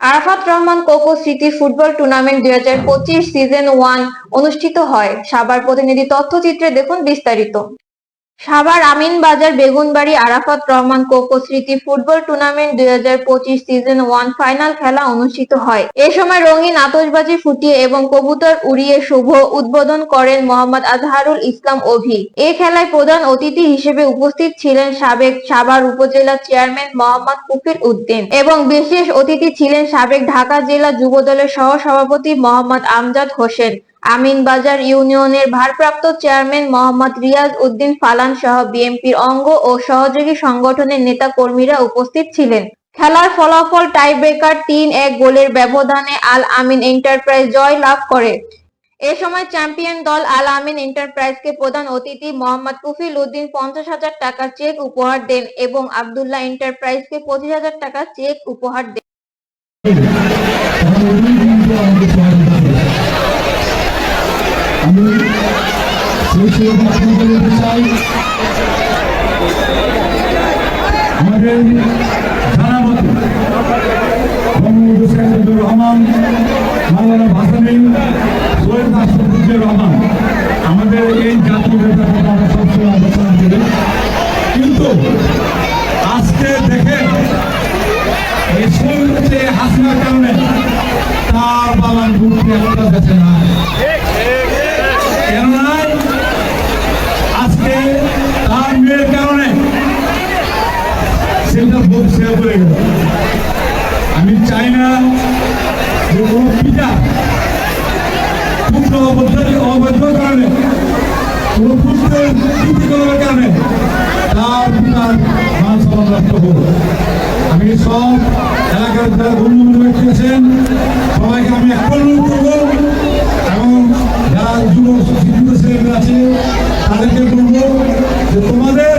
Arafat Rahman Koko city football tournament দুই হাজার পঁচিশ সিজন ওয়ান অনুষ্ঠিত হয়। সাবার প্রতিনিধি তথ্যচিত্রে দেখুন বিস্তারিত। সাভার আমিনবাজার বেগুনবাড়ি, আরাফাত রহমান কোকো স্মৃতি ফুটবল টুর্নামেন্ট দুই হাজার পঁচিশ সিজন ওয়ান ফাইনাল খেলা অনুষ্ঠিত হয়। এ সময় রঙিন আতশবাজি ফুটিয়ে এবং কবুতর উড়িয়ে শুভ উদ্বোধন করেন মোহাম্মদ আজহারুল ইসলাম অভি। এ খেলায় প্রধান অতিথি হিসেবে উপস্থিত ছিলেন সাবেক সাভার উপজেলা চেয়ারম্যান মোহাম্মদ কুফির উদ্দিন এবং বিশেষ অতিথি ছিলেন সাবেক ঢাকা জেলা যুবদলের সহ সভাপতি মোহাম্মদ আমজাদ হোসেন। আমিনবাজার ইউনিয়নের ভারপ্রাপ্ত চেয়ারম্যান মোহাম্মদ রিয়াজ উদ্দিন ফালান সহ বিএনপির অঙ্গ ও সহযোগী সংগঠনের নেতা কর্মীরা উপস্থিত ছিলেন। খেলার ফলাফল টাইব্রেকার তিন এক গোলের ব্যবধানে আল আমিন এন্টারপ্রাইজ জয় লাভ করে। এ সময় চ্যাম্পিয়ন দল আল আমিন এন্টারপ্রাইজকে প্রধান অতিথি মোহাম্মদ কুফিল উদ্দিন পঞ্চাশ হাজার টাকার চেক উপহার দেন এবং আবদুল্লাহ এন্টারপ্রাইজকে পঁচিশ হাজার টাকার চেক উপহার দেন। আমি সেই সুযোগ আপনাকে বলতে চাই আমাদের জানা মতো মোহাম্মদ রহমান আমাদের এই জাতীয় নেতা আমরা সবসময় কিন্তু আজকে দেখেন এই সৈন্যতে হাসিনার কারণে তার বাবার বুককে একটা না বুক শেয়ার করে গেল। আমি চাই না যে কোনো পিতা পুত্র অবৈধ কারণে, কোনো পুত্রের নীতিকরণের কারণে তার পিতার মান সম্মান নষ্ট হল আমি সব এলাকার যারা গণ্যমান্য ব্যক্তি আছেন, সবাইকে আমি এক অনুরোধ করব, এবং যারা যুব শিক্ষিত ছেলেমেয়েরা আছে, তাদেরকে বলব যে তোমাদের